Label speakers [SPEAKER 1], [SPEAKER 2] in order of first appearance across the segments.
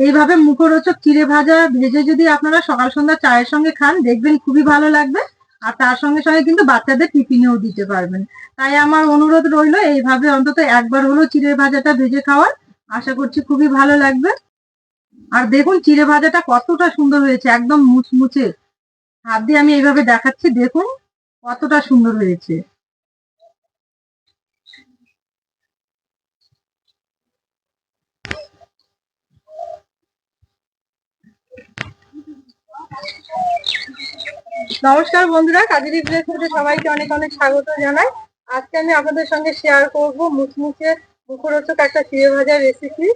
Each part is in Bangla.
[SPEAKER 1] এইভাবে মুখরোচক চিড়ে ভাজা ভেজে যদি আপনারা সকাল সন্ধ্যা চায়ের সঙ্গে খান, দেখবেন খুবই ভালো লাগবে। আর তার সঙ্গে সঙ্গে কিন্তু বাচ্চাদের টিফিনেও দিতে পারবেন। তাই আমার অনুরোধ রইল, এইভাবে অন্তত একবার হলো চিড়ে ভাজাটা ভেজে খাওয়ার। আশা করছি খুবই ভালো লাগবে। আর দেখুন চিড়ে ভাজাটা কতটা সুন্দর হয়েছে, একদম মুচমুচে। হাত দিয়ে আমি এইভাবে দেখাচ্ছি, দেখুন কতটা সুন্দর হয়েছে। নমস্কার বন্ধুরা, কাজেরি প্লেসে সবাইকে অনেক অনেক স্বাগত জানাই। আজকে আমি আপনাদের সঙ্গে শেয়ার করব মুচমুচে মুখরোচক একটা চিড়ে ভাজার রেসিপি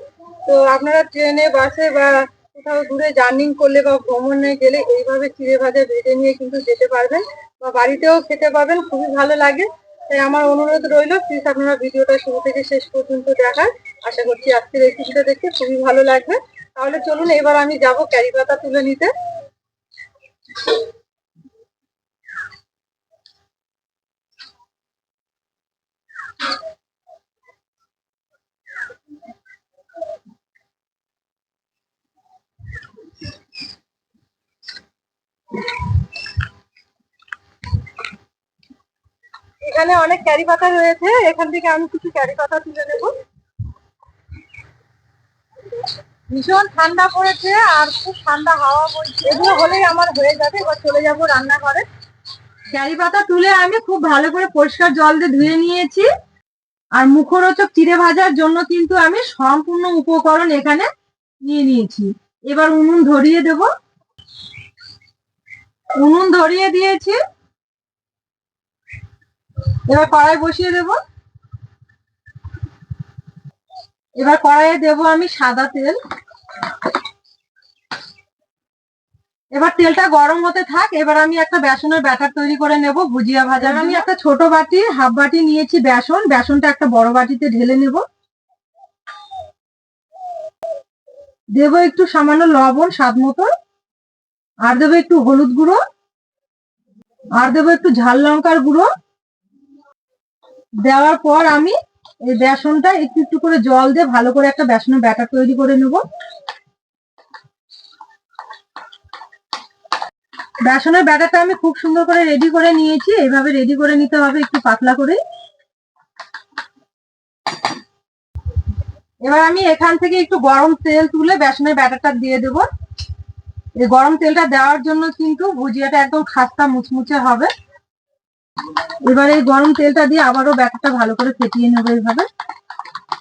[SPEAKER 1] তো আপনারা ট্রেনে বাসে বা কোথাও দূরে জার্নিং করলে বা ভ্রমণে গেলে এইভাবে চিড়ে ভাজা ভেজে নিয়ে কিন্তু যেতে পারবেন বা বাড়িতেও খেতে পাবেন, খুবই ভালো লাগে। তাই আমার অনুরোধ রইল প্লিজ আপনারা ভিডিওটা শুরু থেকে শেষ পর্যন্ত দেখার। আশা করছি আজকের রেসিপিটা দেখতে খুবই ভালো লাগবে। তাহলে চলুন, এবার আমি যাব ক্যারি পাতা তুলে নিতে। এখানে অনেক ক্যারি পাতা রয়েছে এখান থেকে আমি কিছু ক্যারি পাতা তুলে নেব। ভীষণ ঠান্ডা পড়েছে আর খুব ঠান্ডা হাওয়া বইছে। এগুলো হলেই আমার হয়ে যাবে, এবার চলে যাব রান্নাঘরে। ক্যারি পাতা তুলে আমি খুব ভালো করে পরিষ্কার জল দিয়ে ধুয়ে নিয়েছি। আর মুখরোচক চিড়ে ভাজার জন্য কিন্তু আমি সম্পূর্ণ উপকরণ এখানে নিয়ে নিয়েছি। এবার উনুন ধরিয়ে দেব। উনুন ধরিয়ে দিয়েছি। এবার কড়াই বসিয়ে দেব। এবার কড়াইয়ে দেব আমি সাদা তেল। এবার তেলটা গরম হতে থাক, এবার আমি একটা বেসনের ব্যাটার তৈরি করে নেব, ভুজিয়া ভাজার আমি একটা ছোট বাটি, হাফ বাটি নিয়েছি বেসন, বেসনটা একটা বড় বাটিতে ঢেলে নেব। দেব একটু সামান্য লবণ স্বাদ মতো, আর দেবো একটু হলুদ গুঁড়ো, আর দেবো একটু ঝাল লঙ্কার গুঁড়ো। দেওয়ার পর আমি এই বেসনটা একটু একটু করে জল দিয়ে ভালো করে একটা বেসনের ব্যাটার তৈরি করে নেব। বেসনের ব্যাটারটা আমি খুব সুন্দর করে রেডি করে নিয়েছি। এইভাবে রেডি করে নিতে হবে একটু পাতলা করে এবার আমি এখান থেকে একটু গরম তেল তুলে বেসনের ব্যাটারটা দিয়ে দেব। এই গরম তেলটা দেওয়ার জন্য কিন্তু ভুজিয়াটা একদম খাস্তা মুচমুচে হবে। এবার এই গরম তেলটা দিয়ে আবারও ব্যাটারটা ভালো করে ফেটিয়ে নেব এইভাবে।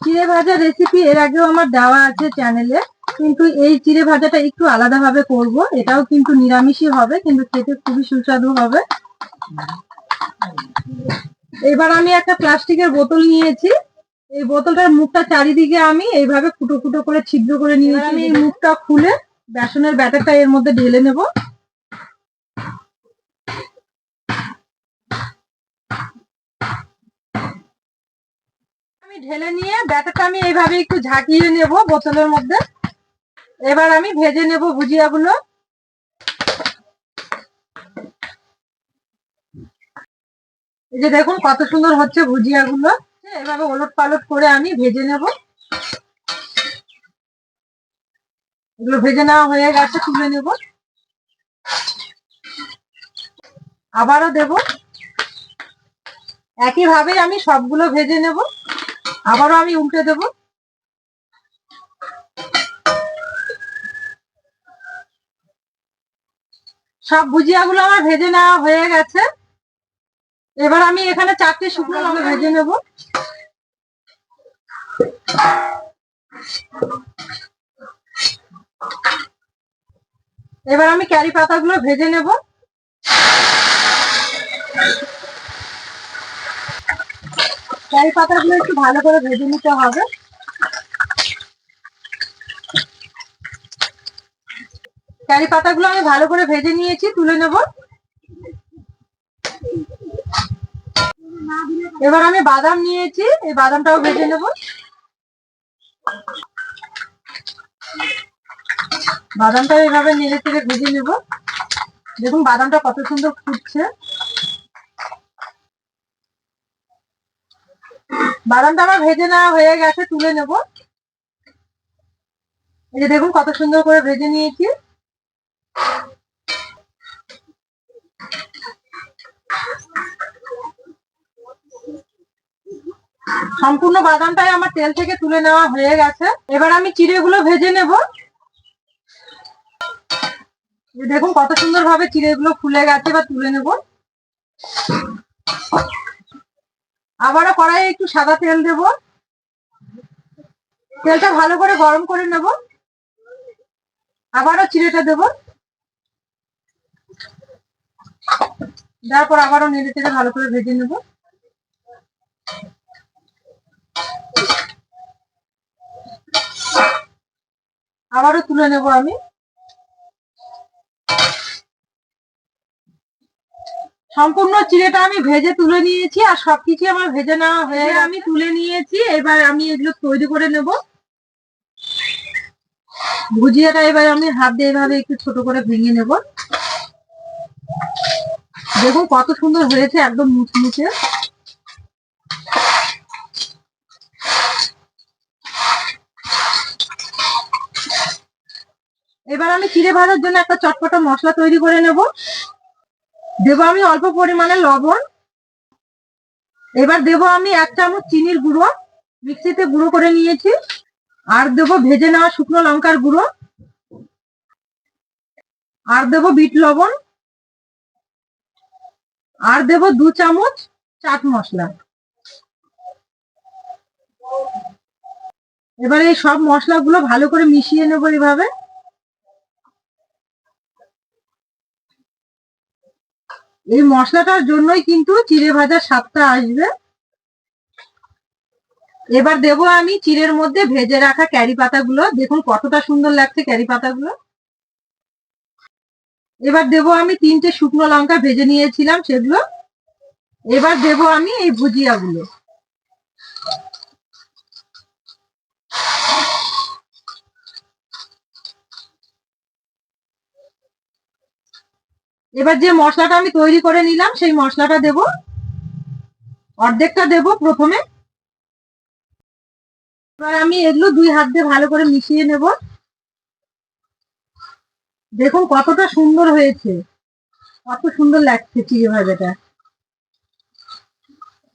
[SPEAKER 1] চিড়ে ভাজা রেসিপি এর আগেও আমার দেওয়া আছে চ্যানেলে কিন্তু এই চিড়ে ভাজাটা একটু আলাদাভাবে করব। এটাও কিন্তু নিরামিষই হবে কিন্তু খেতে খুবই সুস্বাদু হবে। এবার আমি একটা প্লাস্টিকের বোতল নিয়েছি। এই বোতলটার মুখটা চারিদিকে আমি এইভাবে ফুটো ফুটো করে ছিদ্র করে নিয়েছি। আমি এই মুখটা খুলে বেসনের ব্যাটারটা এর মধ্যে ঢেলে নেব। আমি ঢেলে নিয়ে ব্যাটারটা আমি এইভাবে একটু ঝাঁকিয়ে নেব বোতলের মধ্যে। এবার আমি ভেজে নেব ভুজিয়াগুলো। এই যে দেখুন কত সুন্দর হচ্ছে ভুজিয়াগুলো। এভাবে ওলট পালট করে আমি ভেজে নেব। এগুলো ভেজে নেওয়া হয়ে গেছে, তুলে নেব। আবারও দেব। একইভাবে আমি সবগুলো ভেজে নেব। আবারও আমি উল্টে দেব। সব ভুজিয়াগুলো আমার ভেজে নেওয়া হয়ে গেছে। এবার আমি এখানে চারটে শুকনো লঙ্কা ভেজে নেব। এবার আমি ক্যারি পাতাগুলো ভেজে নেব। ক্যারি পাতাগুলো একটু ভালো করে ভেজে নিতে হবে। ক্যারি পাতাগুলো আমি ভালো করে ভেজে নিয়েছি, তুলে নেব। এবার আমি বাদাম নিয়েছি, এই বাদামটাও ভেজে নেব। বাদামটা এভাবে নেড়ে চেড়ে ভেজে নেব। দেখুন বাদামটা কত সুন্দর ফুটছে। বাদামটা আমার ভেজে নেওয়া হয়ে গেছে, তুলে নেব। এই যে দেখুন কত সুন্দর করে ভেজে নিয়েছি। সম্পূর্ণ বাদামটাই আমার তেল থেকে তুলে নেওয়া হয়ে গেছে। এবার আমি চিড়েগুলো ভেজে নেব। দেখুন কত সুন্দর ভাবে চিড়েগুলো ফুলে গেছে বা তুলে নেব। আবারও কড়াইয়ে একটু সাদা তেল দেব। তেলটা ভালো করে গরম করে নেব। আবারও চিড়েটা দেব। তারপর আবারও নেড়ে চেড়ে ভালো করে ভেজে নেব। আবারও তুলে নেব আমি। সম্পূর্ণ চিড়েটা আমি ভেজে তুলে নিয়েছি আর সবকিছু আমার ভেজে নেওয়া হয়ে আমি তুলে নিয়েছি এবার আমি এগুলো তৈরি করে নেব। ভুজিয়াটা এবার আমি হাত দিয়ে এভাবে একটু ছোট করে ভেঙে নেব। দেখুন কত সুন্দর হয়েছে একদম মুচমুচে। এবার আমি চিড়ে ভাজার জন্য একটা চটপটা মশলা তৈরি করে নেব। দেব আমি অল্প পরিমাণে লবণ। এবার দেব আমি এক চামচ চিনির গুঁড়ো, মিক্সিতে গুঁড়ো করে নিয়েছি। আর দেব ভেজে নেওয়া শুকনো লঙ্কার গুঁড়ো। আর দেব বিট লবণ। আর দেব দু চামচ চাট মশলা। এবার এই সব মশলাগুলো ভালো করে মিশিয়ে নেব এইভাবে এই মশলাটার জন্যই কিন্তু চিড়ে ভাজার স্বাদটা আসবে। এবার দেব আমি চিড়ের মধ্যে ভেজে রাখা ক্যারি পাতাগুলো। দেখুন কতটা সুন্দর লাগছে ক্যারি পাতাগুলো। এবার দেব আমি তিনটে শুকনো লঙ্কা ভেজে নিয়েছিলাম সেগুলো। এবার দেব আমি এই ভুজিয়াগুলো। এবার যে মশলাটা আমি তৈরি করে নিলাম, সেই মশলাটা দেব। অর্ধেকটা দেব প্রথমে। এবার আমি এগুলো দুই হাত দিয়ে ভালো করে মিশিয়ে নেব। দেখুন কতটা সুন্দর হয়েছে। কত সুন্দর লাগছে চিড়ে ভাজাটা।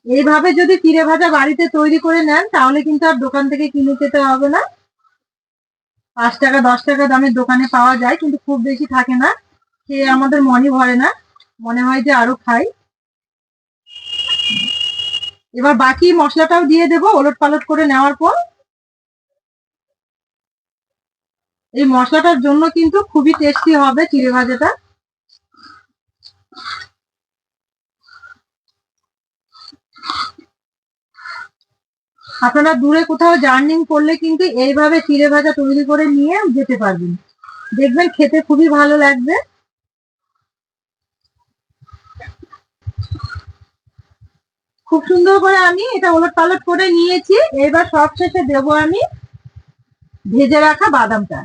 [SPEAKER 1] এইভাবে যদি চিড়ে ভাজা বাড়িতে তৈরি করে নেন, তাহলে কিন্তু আর দোকান থেকে কিনে খেতে হবে না। পাঁচ টাকা, দশ টাকা দামের দোকানে পাওয়া যায়, কিন্তু খুব বেশি থাকে না। খেয়ে আমাদের মনে ভরে না। মনে হয় যে আরও খাই। এবার বাকি মশলাটাও দিয়ে দেব ওলট পালট করে নেওয়ার পর। এই মশলাটার জন্য কিন্তু খুবই টেস্টি হবে চিড়ে ভাজাটা। আপনারা দূরে কোথাও জার্নিং করলে কিন্তু এইভাবে চিড়ে ভাজা তৈরি করে নিয়ে যেতে পারবেন। দেখবেন খেতে খুবই ভালো লাগবে। খুব সুন্দর করে আমি এটা ওলট পালট করে নিয়েছি। এবার সব শেষে দেবো আমি ভেজে রাখা বাদামটা।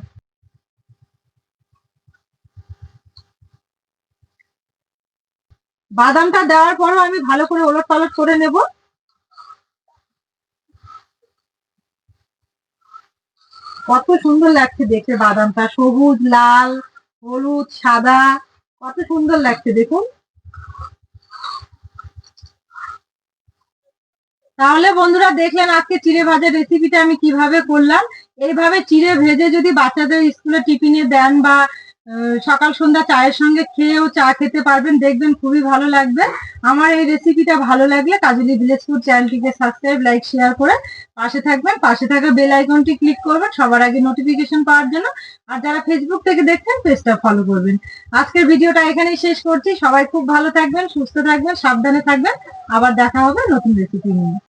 [SPEAKER 1] বাদামটা দেওয়ার পরও আমি ভালো করে ওলট পালট করে নেব। কত সুন্দর লাগছে দেখতে বাদামটা। সবুজ, লাল, হলুদ, সাদা, কত সুন্দর লাগছে দেখুন। তাহলে বন্ধুরা দেখলেন আজকে চিড়ে ভাজার রেসিপিটা আমি কীভাবে করলাম? এইভাবে চিড়ে ভেজে যদি বাচ্চাদের স্কুলে টিফিনে দেন বা সকাল সন্ধ্যা চায়ের সঙ্গে খেয়েও চা খেতে পারবেন, দেখবেন খুবই ভালো লাগবে। আমার এই রেসিপিটা ভালো লাগলে কাজলি ভিলেজ ফুড চ্যানেলটিকে সাবস্ক্রাইব লাইক শেয়ার করে পাশে থাকবেন। পাশে থাকা বেল আইকনটি ক্লিক করবেন, সবার আগে নোটিফিকেশন পাওয়ার জন্য। আর যারা ফেসবুক থেকে দেখছেন পেজটা ফলো করবেন। আজকের ভিডিওটা এখানেই শেষ করছি। সবাই খুব ভালো থাকবেন, সুস্থ থাকবেন, সাবধানে থাকবেন। আবার দেখা হবে নতুন রেসিপি নিয়ে।